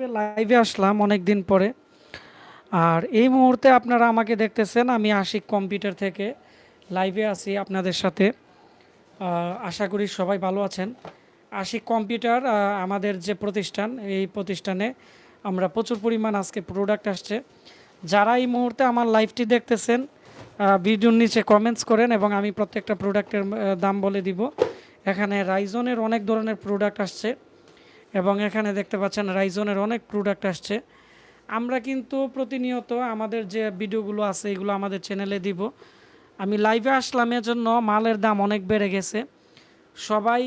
ইউটিউবে লাইভে আসলাম অনেক দিন পরে। আর এই মুহূর্তে আপনারা আমাকে দেখতেছেন, আমি আশিক কম্পিউটার থেকে লাইভে আছি আপনাদের সাথে। আশা করি সবাই ভালো আছেন। আশিক কম্পিউটার আমাদের যে প্রতিষ্ঠান, এই প্রতিষ্ঠানে আমরা প্রচুর পরিমাণ আজকে প্রোডাক্ট আসছে। যারা এই মুহূর্তে আমার লাইভটি দেখতেছেন ভিডিওর নিচে কমেন্টস করেন এবং আমি প্রত্যেকটা প্রোডাক্টের দাম বলে দিব। এখানে রাইজনের অনেক ধরনের প্রোডাক্ট আসছে। এবং এখানে দেখতে পাচ্ছেন রাইজনের অনেক প্রোডাক্ট আসছে। আমরা কিন্তু প্রতিনিয়ত আমাদের যে ভিডিওগুলো আছে, এগুলো আমাদের চ্যানেলে দিব। আমি লাইভে আসলাম জন্য মালের দাম অনেক বেড়ে গেছে। সবাই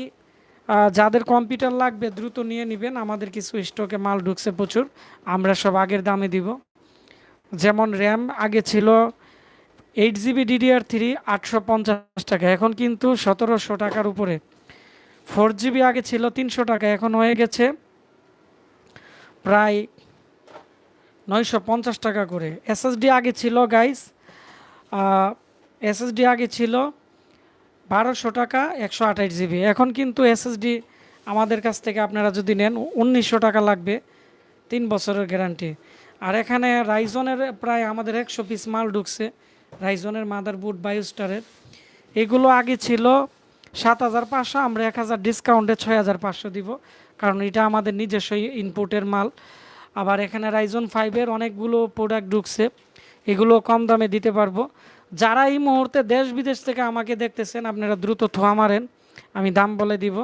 যাদের কম্পিউটার লাগবে দ্রুত নিয়ে নেবেন, আমাদের কিছু স্টকে মাল ঢুকছে প্রচুর, আমরা সব আগের দামে দিব। যেমন র্যাম আগে ছিল এইট জিবি ডিডিআর থ্রি আটশো পঞ্চাশ টাকা, এখন কিন্তু সতেরোশো টাকার উপরে। ফোর জিবি আগে ছিল, তিনশো টাকা, এখন হয়ে গেছে প্রায় নয়শো পঞ্চাশ টাকা করে। এসএসডি আগে ছিল গাইস এসএসডি আগে ছিল বারোশো টাকা, একশো আঠাশ জিবি। এখন কিন্তু এসএসডি আমাদের কাছ থেকে আপনারা যদি নেন, উনিশশো টাকা লাগবে, তিন বছরের গ্যারান্টি আর এখানে রাইজনের প্রায় আমাদের একশো পিস মাল ঢুকছে রাইজনের মাদারবোর্ড বায়োস্টারের এগুলো আগে ছিল সাত হাজার পাঁচশো, আমরা এক হাজার ডিসকাউন্টে ছয় হাজার পাঁচশো দিব। কারণ এটা আমাদের নিজস্ব ইনপুটের মাল। আবার এখানে রাইজন ফাইভের অনেকগুলো প্রোডাক্ট ঢুকছে। এগুলো কম দামে দিতে পারব। যারা এই মুহূর্তে দেশ বিদেশ থেকে আমাকে দেখতেছেন, আপনারা দ্রুত থোয়া মারেন। আমি দাম বলে দিব।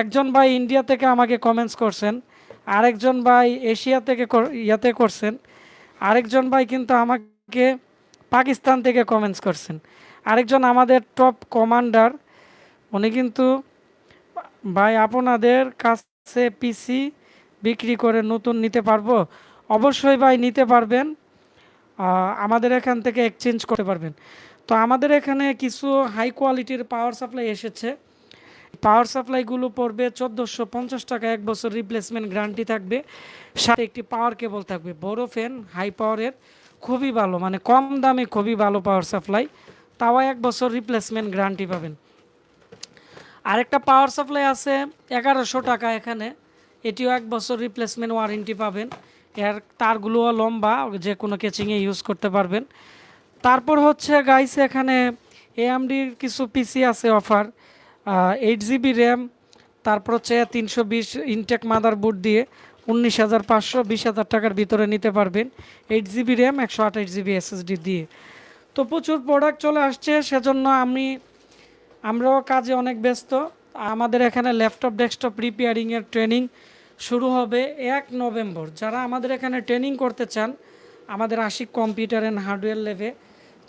একজন ভাই ইন্ডিয়া থেকে আমাকে কমেন্টস করছেন। আরেকজন ভাই এশিয়া থেকে ইয়াতে করছেন। আরেকজন ভাই কিন্তু আমাকে পাকিস্তান থেকে কমেন্টস করছেন। আরেকজন আমাদের টপ কমান্ডার উনি কিন্তু ভাই আপনাদের কাছে পিসি বিক্রি করে নতুন নিতে পারব? অবশ্যই ভাই নিতে পারবেন। আমাদের এখান থেকে এক্সচেঞ্জ করতে পারবেন। তো আমাদের এখানে কিছু হাই কোয়ালিটির পাওয়ার সাপ্লাই এসেছে। পাওয়ার সাপ্লাইগুলো পড়বে চোদ্দোশো পঞ্চাশ টাকা। এক বছর রিপ্লেসমেন্ট গ্যারান্টি থাকবে। সাথে একটি পাওয়ার কেবল থাকবে। বড় ফ্যান হাই পাওয়ারের খুবই ভালো মানে কম দামে খুবই ভালো পাওয়ার সাপ্লাই তাও এক বছর রিপ্লেসমেন্ট গ্যারান্টি পাবেন। আরেকটা পাওয়ার সাপ্লাই আছে, এগারোশো টাকা এখানে। এটিও এক বছর রিপ্লেসমেন্ট ওয়ারেন্টি পাবেন। এর তারগুলোও লম্বা, যে কোনো কেচিংয়ে ইউজ করতে পারবেন। তারপর হচ্ছে গাইস এখানে এএমডির কিছু পিসি আছে অফার এইট জিবি র্যাম তারপর হচ্ছে তিনশো বিশ ইনটেক মাদার মাদারবোর্ড দিয়ে উনিশ হাজার পাঁচশো বিশ হাজার টাকার ভিতরে নিতে পারবেন। এইট জিবি র্যাম একশো আঠাশ জিবি এসএসডি দিয়ে। তো প্রচুর প্রোডাক্ট চলে আসছে, সেজন্য আমি আমরাও কাজে অনেক ব্যস্ত। আমাদের এখানে ল্যাপটপ, ডেস্কটপ রিপেয়ারিংয়ের ট্রেনিং শুরু হবে এক নভেম্বর। যারা আমাদের এখানে ট্রেনিং করতে চান, আমাদের আশিক কম্পিউটার অ্যান্ড হার্ডওয়্যার লেভে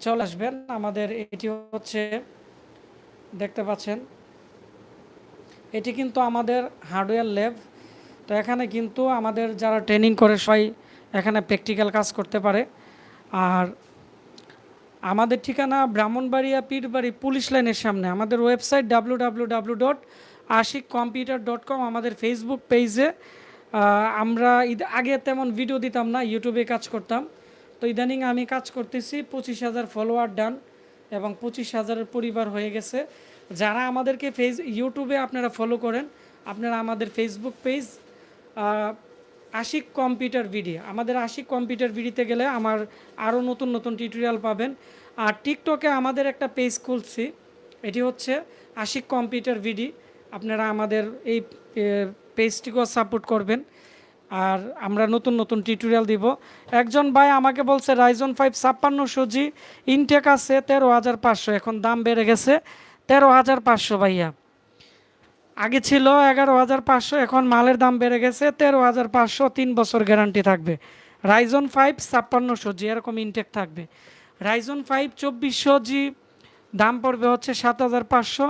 চলে আসবেন। আমাদের এটি হচ্ছে, দেখতে পাচ্ছেন, এটি কিন্তু আমাদের হার্ডওয়্যার ল্যাব তো এখানে কিন্তু আমাদের যারা ট্রেনিং করে সবাই এখানে প্র্যাকটিক্যাল কাজ করতে পারে। আর আমাদের ঠিকানা ব্রাহ্মণবাড়িয়া পীরবাড়ি পুলিশ লাইনের সামনে। আমাদের website W W W dot Ashik computer dot com আমাদের ফেসবুক পেজে আমরা আগে তেমন ভিডিও দিতাম না ইউটিউবে কাজ করতাম। তো ইদানিং আমি কাজ করতেছি, পঁচিশ হাজার ফলোয়ার ডান এবং পঁচিশ হাজারের পরিবার হয়ে গেছে। যারা আমাদেরকে ফেস ইউটিউবে আপনারা ফলো করেন, আপনারা আমাদের ফেসবুক পেজ আশিক কম্পিউটার ভিডি। আমাদের আশিক কম্পিউটার ভিডিতে গেলে আমার আরও নতুন নতুন টিউটোরিয়াল পাবেন। আর টিকটকে আমাদের একটা পেজ খুলছি। এটি হচ্ছে আশিক কম্পিউটার ভিডি। আপনারা আমাদের এই পেজটিকেও সাপোর্ট করবেন। আর আমরা নতুন নতুন টিউটোরিয়াল দিব। একজন ভাই আমাকে বলছে রাইজন ফাইভ ছাপ্পান্ন সুজি ইনটেক আছে তেরো হাজার পাঁচশো। এখন দাম বেড়ে গেছে তেরো হাজার পাঁচশো ভাইয়া। আগে ছিল এগারো হাজার পাঁচশো, এখন মালের দাম বেড়ে গেছে তেরো হাজার পাঁচশো, তিন বছর গ্যারান্টি থাকবে। রাইজন ফাইভ ছাপ্পান্নশো জি, এরকম ইনটেক থাকবে। রাইজন ফাইভ চব্বিশশো জি দাম পড়বে হচ্ছে সাত হাজার পাঁচশো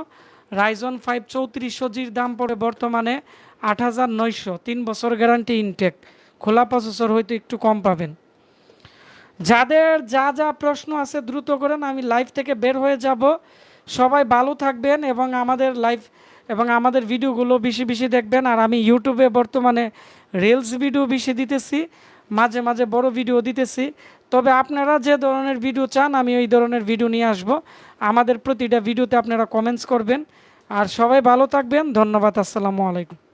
রাইজন ফাইভ চৌত্রিশশো জির দাম পড়ে বর্তমানে আট হাজার নয়শো, তিন বছর গ্যারান্টি ইনটেক খোলা প্রসেসর হয়তো একটু কম পাবেন। যাদের যা যা প্রশ্ন আছে দ্রুত করেন, আমি লাইভ থেকে বের হয়ে যাব। সবাই ভালো থাকবেন এবং আমাদের লাইভ এবং আমাদের ভিডিওগুলো বেশি বেশি দেখবেন। আর আমি ইউটিউবে বর্তমানে রিলস ভিডিও বেশি দিতেছি, মাঝে মাঝে বড় ভিডিও দিতেছি। তবে আপনারা যে ধরনের ভিডিও চান, আমি ওই ধরনের ভিডিও নিয়ে আসব। আমাদের প্রতিটা ভিডিওতে আপনারা কমেন্টস করবেন। আর সবাই ভালো থাকবেন। ধন্যবাদ। আসসালামু আলাইকুম।